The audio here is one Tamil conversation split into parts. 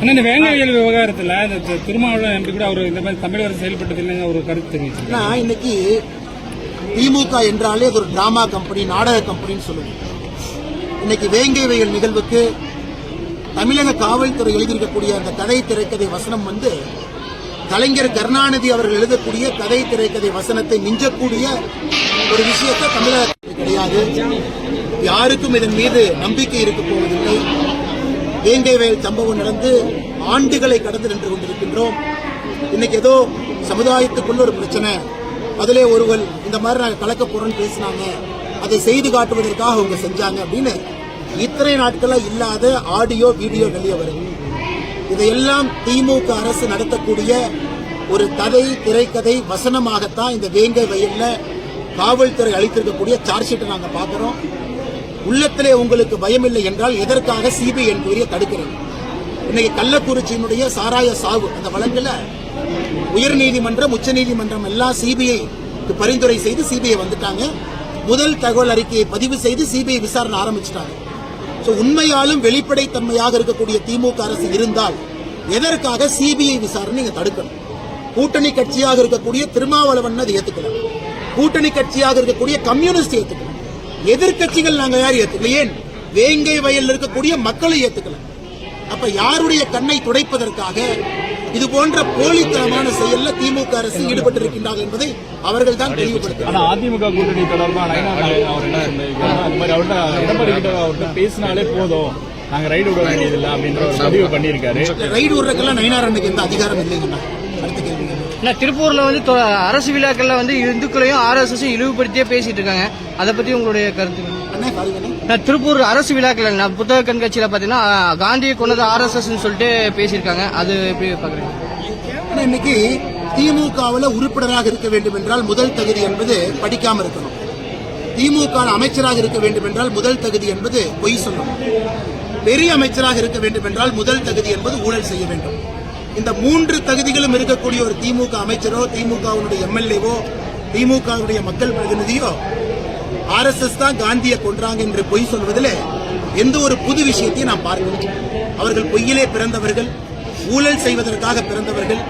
ஆனா இந்த வேங்காயல் விவகாரத்துல இந்த திருமாவளவன் எம்பி கூட அவர் இந்த மாதிரி தமிழக அரசு செயல்பட்டது இல்லைங்க ஒரு கருத்து தெரிவிச்சிருக்காரு. இன்னைக்கு திமுக என்றாலே ஒரு டிராமா கம்பெனி நாடக கம்பெனின்னு சொல்லுவோம். இன்னைக்கு வேங்கை வயல் நிகழ்வுக்கு தமிழக காவல்துறை எழுதியிருக்கக்கூடிய அந்த கதை திரைக்கதை வசனம் வந்து கலைஞர் கருணாநிதி அவர்கள் எழுதக்கூடிய கதை திரைக்கதை வசனத்தை மிஞ்சக்கூடிய ஒரு விஷயத்தை தமிழகத்தில் கிடையாது. யாருக்கும் இதன் மீது நம்பிக்கை இருக்க போவதில்லை. வேங்கை வயல் சம்பவம் நடந்து ஆண்டுகளை கடந்து நின்று கொண்டிருக்கின்றோம். இன்னைக்கு ஏதோ சமுதாயத்துக்குள்ள ஒரு பிரச்சனை. அதிலே ஒருவர் இந்த மாதிரி நாங்கள் கலக்க போறோம்னு பேசினாங்க. அதை செய்து காட்டுவதற்காக அவங்க செஞ்சாங்க அப்படின்னு இத்தனை நாட்களாக இல்லாத ஆடியோ வீடியோ வெளியே வரும் இதையெல்லாம் திமுக அரசு நடத்தக்கூடிய ஒரு கதை திரைக்கதை வசனமாகத்தான் இந்த வேங்கை வயல்ல காவல்துறை அளித்திருக்கக்கூடிய சார்ஜ் ஷீட்டை நாங்கள் பார்க்குறோம். உள்ளத்திலே உங்களுக்கு பயமில்லை என்றால் எதற்காக சிபிஐ என்கொயரியை தடுக்கிறது? இன்னைக்கு கள்ளக்குறிச்சியினுடைய சாராய சாவு அந்த வழக்குல உயர்நீதிமன்றம் உச்சநீதிமன்றம் எல்லாம் சிபிஐ பரிந்துரை செய்து சிபிஐ வந்துட்டாங்க. முதல் தகவல் அறிக்கையை பதிவு செய்து சிபிஐ விசாரணை ஆரம்பிச்சிட்டாங்க. ஸோ உண்மையாலும் வெளிப்படைத்தன்மையாக இருக்கக்கூடிய திமுக அரசு இருந்தால் எதற்காக சிபிஐ விசாரணை நீங்க தடுக்கணும்? கூட்டணி கட்சியாக இருக்கக்கூடிய திருமாவளவன் அதை ஏத்துக்கலாம் கூட்டணி கட்சியாக இருக்கக்கூடிய கம்யூனிஸ்ட் ஏத்துக்கலாம் எதிர்க்கட்சிகள் நாங்க யார் ஏத்துக்கல ஏன் வேங்கை வயல்ல இருக்கக்கூடிய மக்களை ஏத்துக்கல அப்ப யாருடைய கண்ணை துடைப்பதற்காக இது போன்ற போலித்தனமான செயல்ல திமுக அரசு ஈடுபட்டிருக்கின்றார்கள் என்பதை அவர்கள் தான் தெளிவுபடுத்தினார் ஆனா அதிமுக கூட்டணி தொடர்பா நயனா நாகேந்திரன் அவர் என்ன சொல்லியிருக்காரு அது மாதிரி அவர்கிட்ட எடப்பாடி கிட்ட அவர்கிட்ட பேசினாலே போதும் நாங்க ரைடு விட வேண்டியதில்லை அப்படின்ற ஒரு பதிவு பண்ணியிருக்காரு ரைடு விடுறதுக்கெல்லாம் நயினார் அன்னைக்கு எந்த அதிகாரம் இல்லைங்கண்ணா நான் திருப்பூர்ல வந்து அரசு விழாக்கள்ல வந்து இந்துக்களையும் ஆர்எஸ்எஸ் இழிவுபடுத்தியே பேசிட்டு இருக்காங்க. அதை பத்தி உங்களுடைய கருத்து நான் திருப்பூர் அரசு விழாக்கள் நான் புத்தக கண்காட்சியில பாத்தீங்கன்னா காந்தியை கொண்டது ஆர்எஸ்எஸ் சொல்லிட்டு பேசியிருக்காங்க. அது எப்படி பாக்குறீங்க? ஆனா இன்னைக்கு திமுகவில் உறுப்பினராக இருக்க வேண்டும் என்றால் முதல் தகுதி என்பது படிக்காம இருக்கணும். திமுக அமைச்சராக இருக்க வேண்டும் என்றால் முதல் தகுதி என்பது பொய் சொல்லணும். பெரிய அமைச்சராக இருக்க வேண்டும் என்றால் முதல் தகுதி என்பது ஊழல் செய்ய வேண்டும். இந்த மூன்று தகுதிகளும் இருக்கக்கூடிய ஒரு திமுக அமைச்சரோ திமுகவினுடைய எம்எல்ஏவோ திமுகவுடைய மக்கள் பிரதிநிதியோ ஆர்எஸ்எஸ் தான் காந்தியை கொன்றாங்க என்று பொய் சொல்வதில் எந்த ஒரு புது விஷயத்தையும் நாம் பார்க்கணும் அவர்கள் பொய்யிலே பிறந்தவர்கள் ஊழல் செய்வதற்காக பிறந்தவர்கள்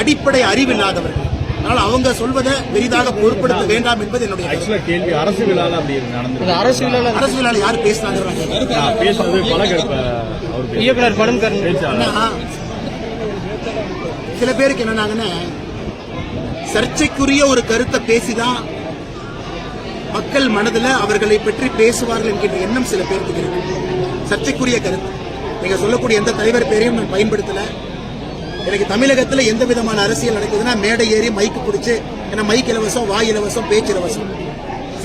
அடிப்படை அறிவில்லாதவர்கள். அதனால் அவங்க சொல்வதை பெரிதாக பொருட்படுத்த வேண்டாம் என்பது என்னுடைய கேள்வி அரசு விழால அரசு அரசு யார் பேசினாங்க நான். இயக்குனர் பேச்சாளர் சில பேருக்கு என்னன்னாங்கன்னா சர்ச்சைக்குரிய ஒரு கருத்தை பேசிதான் மக்கள் மனதில் அவர்களை பற்றி பேசுவார்கள் என்கின்ற எண்ணம் சில பேருக்கு இருக்கு. சர்ச்சைக்குரிய கருத்து. நீங்க சொல்லக்கூடிய எந்த தலைவர் பேரையும் நான் பயன்படுத்தல. எனக்கு தமிழகத்தில் எந்த விதமான அரசியல் நடக்குதுன்னா மேடை ஏறி மைக்கு பிடிச்சி ஏன்னா மைக் இலவசம் வாய் இலவசம் பேச்சு இலவசம்.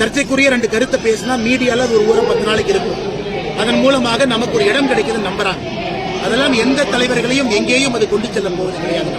சர்ச்சைக்குரிய ரெண்டு கருத்தை பேசினா மீடியாவில் ஒரு ஊரம் பத்து நாளைக்கு இருக்கும். அதன் மூலமாக நமக்கு ஒரு இடம் கிடைக்குதுன்னு நம்புறாங்க. அதெல்லாம் எந்த தலைவர்களையும் எங்கேயும் அது கொண்டு செல்ல போவது கிடையாது.